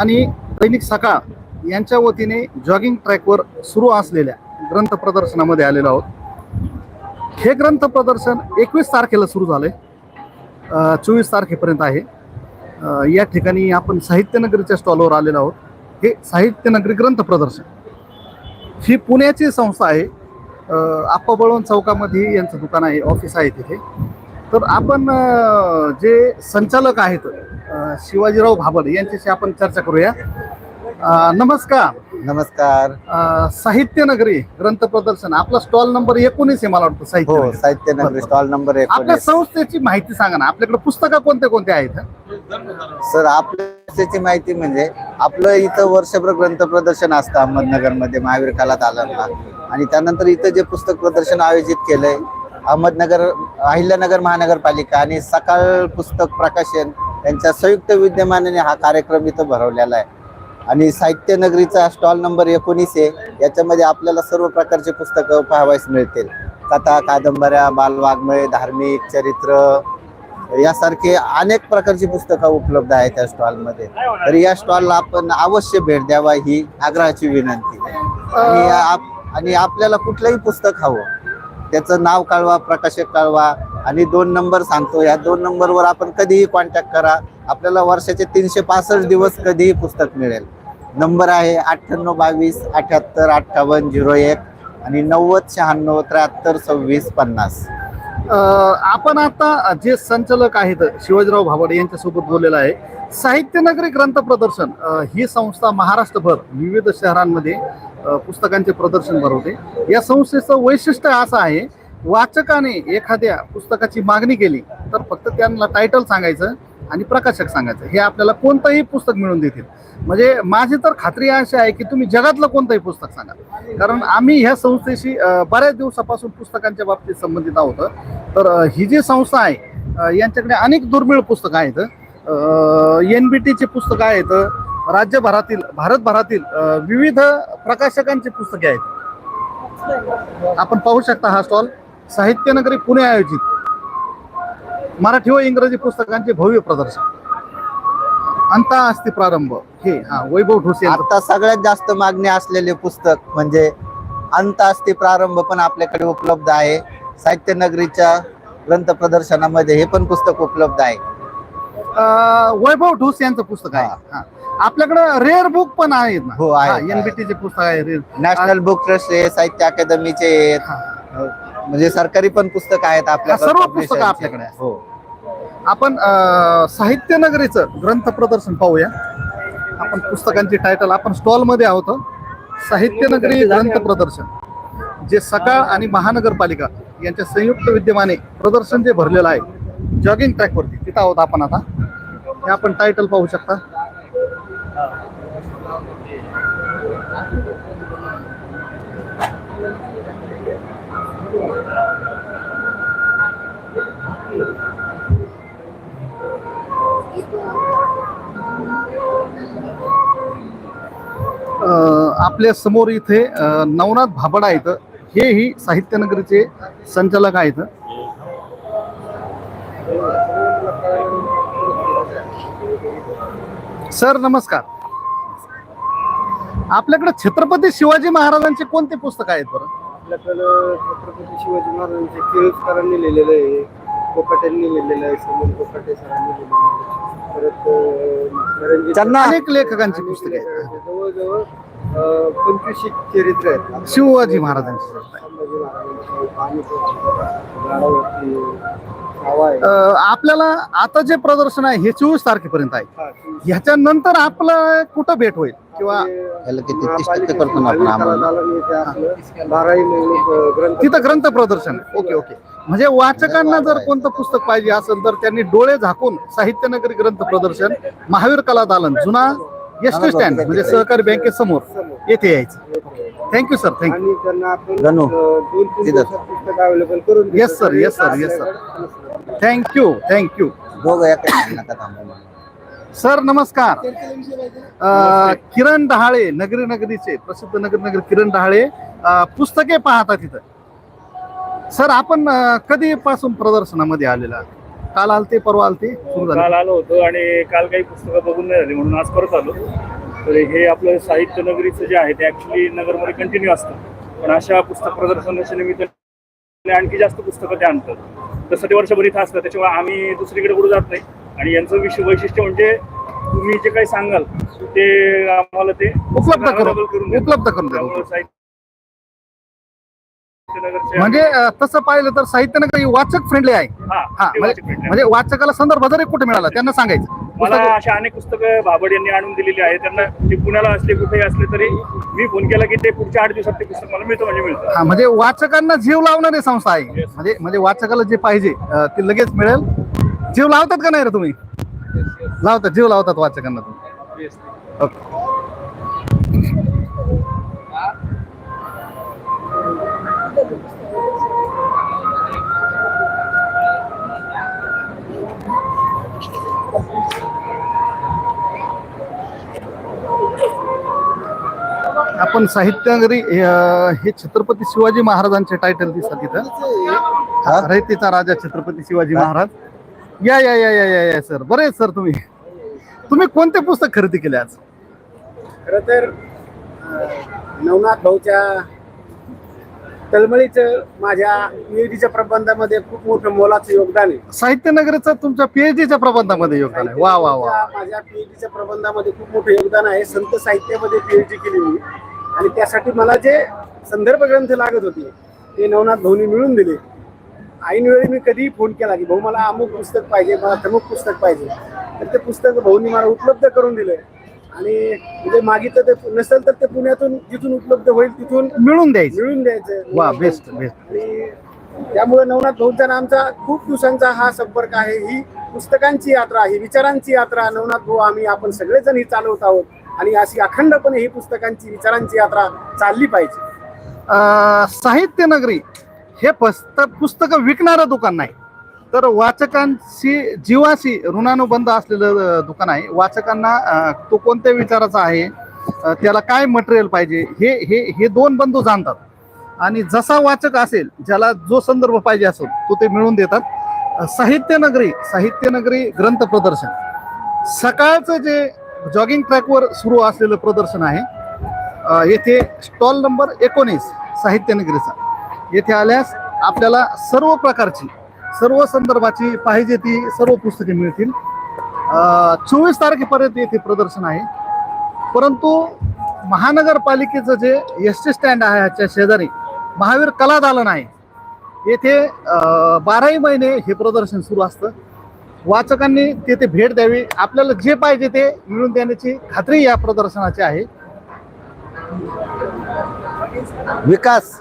आणि दैनिक सकाळ यांच्या वतीने जॉगिंग ट्रॅकवर सुरू असलेल्या ग्रंथ प्रदर्शनामध्ये आलेलो आहोत. हे ग्रंथ प्रदर्शन एकवीस तारखेला सुरू झालंय. चोवीस तारखेपर्यंत आहे. या ठिकाणी आपण साहित्यनगरीच्या स्टॉलवर आलेलो आहोत. हे साहित्यनगरी ग्रंथ प्रदर्शन. ही पुण्याची संस्था आहे. आप्पा बळवंत चौकामध्ये यांचं दुकान आहे ऑफिस आहे तिथे. तर आपण जे संचालक आहेत शिवाजीराव भाबड यांच्याशी आपण चर्चा करूया. नमस्कार. नमस्कार. अ, साहित्यनगरी ग्रंथ प्रदर्शन आपला स्टॉल नंबर एकोणीस आहे मला वाटतं हो साहित्य साहित्य नगरी स्टॉल नंबर आपल्या एकोणीस. संस्थेची माहिती सांगा ना आपल्याकडे पुस्तकं कोणते कोणते आहेत सर आपल्या संस्थेची माहिती म्हणजे आपलं इथं वर्षभर ग्रंथ प्रदर्शन असतं अहमदनगरमध्ये महावीर कला दालनला आणि त्यानंतर इथं जे पुस्तक प्रदर्शन आयोजित केलंय अहमदनगर अहिल्यानगर महानगरपालिका आणि सकाळ पुस्तक प्रकाशन यांच्या संयुक्त विद्यमानाने हा कार्यक्रम इथं भरवलेला आहे. आणि साहित्य नगरीचा स्टॉल नंबर एकोणीस आहे. याच्यामध्ये आपल्याला सर्व प्रकारचे पुस्तकं पाहावयास मिळतील. कथा कादंबऱ्या बालवाङ्मय धार्मिक चरित्र यासारखे अनेक प्रकारची पुस्तकं उपलब्ध आहेत त्या स्टॉलमध्ये. तर या स्टॉलला आपण अवश्य भेट द्यावा ही आग्रहाची विनंती आणि आप- आणि आपल्याला कुठलंही पुस्तक हवं त्याचं नाव कळवा प्रकाशक कळवा आणि दोन नंबर सांगतो. या दोन नंबरवर आपण कधीही कॉन्टॅक्ट करा. आपल्याला वर्षाचे तीनशे पासष्ट दिवस कधीही पुस्तक मिळेल. नंबर आहे अठ्ठ्याण्णव बावीस अठ्याहत्तर अठ्ठावन्न झिरो एक आणि नव्वद शहाण्णव त्र्याहत्तर सव्वीस पन्नास. आपण आता जे संचालक आहेत शिवाजीराव भाबड यांच्यासोबत बोललेलं आहे. साहित्यनगरी ग्रंथ प्रदर्शन ही संस्था महाराष्ट्रभर विविध शहरांमध्ये पुस्तकांचे प्रदर्शन भरवते. या संस्थेचं वैशिष्ट्य असं आहे वाचकाने एखाद्या पुस्तकाची मागणी केली तर फक्त त्यांना टायटल सांगायचं आणि प्रकाशक सांगायचं. हे आपल्याला कोणतंही पुस्तक मिळून देतील. म्हणजे माझी तर खात्री अशी आहे की तुम्ही जगातलं कोणतंही पुस्तक सांगा. कारण आम्ही ह्या संस्थेशी बऱ्याच दिवसापासून पुस्तकांच्या बाबतीत संबंधित आहोत. तर ही जी संस्था आहे यांच्याकडे अनेक दुर्मिळ पुस्तकं आहेत. एन बी टीचे पुस्तकं आहेत. राज्यभरातील भारतभरातील विविध प्रकाशकांची पुस्तके आहेत. आपण पाहू शकता हा स्टॉल. साहित्यनगरी पुणे आयोजित. मराठी व इंग्रजी पुस्तकांचे भव्य प्रदर्शन. अंता असती प्रारंभ. हे हा वैभव ढोसे यांचं आता सगळ्यात जास्त मागणी असलेले पुस्तक म्हणजे अंत असते प्रारंभ पण आपल्याकडे उपलब्ध आहे. साहित्य नगरीच्या ग्रंथ प्रदर्शनामध्ये हे पण पुस्तक उपलब्ध आहे. वैभव ढोस यांचं पुस्तक आहे. हा. आपल्याकडं रेअर बुक पण आहेत ना. हो, आहे. एनबीटीचे पुस्तक आहे रेअर नॅशनल बुक ट्रस्ट आहे साहित्य अकादमीचे आहेत. हा. म्हणजे सरकारी पण पुस्तक आहेत आपल्या हा, सर्व पुस्तकं आपल्याकडे आहेत. हो. आपण अ, साहित्य नगरीचं ग्रंथ प्रदर्शन पाहूया. आपण पुस्तकांची टायटल आपण स्टॉलमध्ये आहोत. साहित्य नगरी ग्रंथ प्रदर्शन. जे सकाळ आणि महानगरपालिका यांच्या संयुक्त विद्यमाने प्रदर्शन जे भरलेलं आहे जॉगिंग ट्रॅकवरती तिथं आहोत आपण आता. हे आपण टायटल पाहू शकता. आपल्यासमोर इथे नवनाथ भाबडा आहेत. हेही साहित्यनगरीचे संचालक आहेत. सर नमस्कार. आपल्याकडे छत्रपती शिवाजी महाराजांचे कोणते पुस्तक आहेत बरं? आपल्याकडं छत्रपती शिवाजी महाराजांचे केळसकरांनी लिहिलेलं आहे. कोकाट्यांनी लिहिलेलं आहे. सुमन कोकाटे सरांनी लिहिलेलं आहे. परत अं, रणजित त्यांना अनेक लेखकांची पुस्तके आहेत. जवळजवळ पंचवीसशे चरित्र आहेत. शिवाजी महाराजांची संभाजी महाराजांची पानिपत गाडावरती छावा आहे. अ, आपल्याला आता जे प्रदर्शन आहे हे चोवीस तारखेपर्यंत आहे. हा, ती- ह्याच्यानंतर आपलं कुठं भेट होईल? किंवा आपले याला किती तीस टक्के महापालिकेचे करतो ना आपण महावीर आम्हाला? कलादालन येथे आपलं बाराही महिने अं, ग्रंथ तिथं ग्रंथ प्रदर्शन. Okay okay. म्हणजे वाचकांना जर कोणतं पुस्तक पाहिजे असेल तर त्यांनी डोळे झाकून साहित्यनगरी ग्रंथ प्रदर्शन महावीर कला दालन जुना एस टी स्टँड म्हणजे सहकारी बँकेसमोर येथे यायचं थँक्यू सर थँक्यू आणि त्यांना आपण गणू. अं, दोन तीन तिथं. दिवसात पुस्तक अवेलेबल करून देतो. Yes, sir. Yes, sir. Yes, sir. Thank you thank you दोघं एका नका थांबू. सर नमस्कार अ, किरण डहाळे नगरी नगरीचे प्रसिद्ध नगर नगर किरण डहाळे अ, पुस्तके पाहता तिथं सर आपण अ, कधीपासून प्रदर्शनामध्ये आलेला काल आलते परवा आलते सुरू झाले. काल आलो होतो आणि काल काही पुस्तकं बघून नाही झाली म्हणून आज परत आलो. तर हे आपलं साहित्य नगरीचं जे आहे ते ऍक्च्युली नगरमध्ये कंटिन्यू असतं. पण अशा पुस्तक प्रदर्शनाच्या निमित्ताने आणखी जास्त पुस्तकं ते आणतात. तसं ते वर्षभर इथं असतं त्याच्यामुळे आम्ही दुसरीकडे कुठं जात नाही. आणि यांचं विषय वैशिष्ट्य म्हणजे तुम्ही जे काही सांगाल ते आम्हाला ते उपलब्ध करून. उपलब्ध करून साहित्य म्हणजे तसं पाहिलं तर साहित्यनगर ही वाचक फ्रेंडली आहे. हा म्हणजे भेटले. म्हणजे वाचकाला संदर्भ जरी कुठे मिळाला त्यांना सांगायचं. मला अशा अनेक पुस्तकं भाबड यांनी आणून दिलेली आहेत. त्यांना ते पुण्याला असले कुठेही असले तरी मी फोन केला की ते पुढच्या आठ दिवसात ते पुस्तक मला मिळतं म्हणजे मिळतं. हा म्हणजे वाचकांना जीव लावणारी संस्था आहे. म्हणजे म्हणजे वाचकाला जे पाहिजे ते लगेच मिळेल. जीव लावतात का नाही रे तुम्ही? लावतात जीव लावतात वाचकांना तुम्ही. ओके. आपण साहित्यनगरी अं, हे छत्रपती शिवाजी महाराजांचे टायटल दिसतात इथं? रयतेचा राजा छत्रपती शिवाजी महाराज. या या या या या या सर. बरे आहेत सर तुम्ही. तुम्ही कोणते पुस्तक खरेदी केले आज? खर तर अं, नवनाथ भाऊच्या तळमळीचं माझ्या पीएचडीच्या प्रबंधामध्ये खूप मोठं मोलाचं योगदान आहे. साहित्य नगरीचं तुमच्या पीएचडीच्या प्रबंधामध्ये योगदान आहे. वा वा वा. माझ्या- माझ्या पीएचडीच्या प्रबंधामध्ये खूप मोठं योगदान आहे. संत साहित्यामध्ये पीएचडी केली मी. आणि त्यासाठी मला जे संदर्भ ग्रंथ लागत होते ते नवनाथ भाऊनी मिळून दिले. ऐन वेळी मी कधीही फोन केला की भाऊ मला अमुक पुस्तक पाहिजे मला तमुक पुस्तक पाहिजे. तर ते पुस्तक भाऊनी मला उपलब्ध करून दिलं. आणि म्हणजे मागितलं ते नसेल तर ते पुण्यातून जिथून उपलब्ध होईल तिथून मिळून द्यायचं. मिळून द्यायचं. बेस्ट बेस्ट आणि त्यामुळे नवनाथ भाऊंचा आमचा खूप दिवसांचा हा संपर्क आहे. ही पुस्तकांची यात्रा ही विचारांची यात्रा. नवनाथ भाऊ आम्ही आपण सगळेजण ही चालवत आहोत. आणि अशी अखंडपणे ही पुस्तकांची विचारांची यात्रा चालली पाहिजे. साहित्य नगरी हे पुस्तक पुस्तकं विकणारं दुकान नाही. तर वाचकांशी जीवाशी ऋणानुबंध असलेलं दुकान आहे. वाचकांना तो कोणत्या विचाराचा आहे त्याला काय मटेरियल पाहिजे हे हे हे दोन बंधू जाणतात. आणि जसा वाचक असेल ज्याला जो संदर्भ पाहिजे असेल तो ते मिळवून देतात. साहित्य नगरी साहित्य नगरी ग्रंथ प्रदर्शन. सकाळचं जे जॉगिंग ट्रॅकवर सुरू असलेलं प्रदर्शन आहे. येथे स्टॉल नंबर एकोणीस साहित्य नगरीचा येथे आल्यास आपल्याला सर्व प्रकारची सर्व संदर्भाची पाहिजे ती सर्व पुस्तके मिळतील. चोवीस तारखेपर्यंत येथे प्रदर्शन आहे. परंतु महानगरपालिकेचं जे एस टी स्टँड आहे ह्याच्या शेजारी महावीर कला दालन आहे. येथे बाराही महिने हे प्रदर्शन सुरू असतं. वाचकांनी तेथे भेट द्यावी. आपल्याला जे पाहिजे ते मिळून देण्याची खात्री या प्रदर्शनाची आहे. विकास.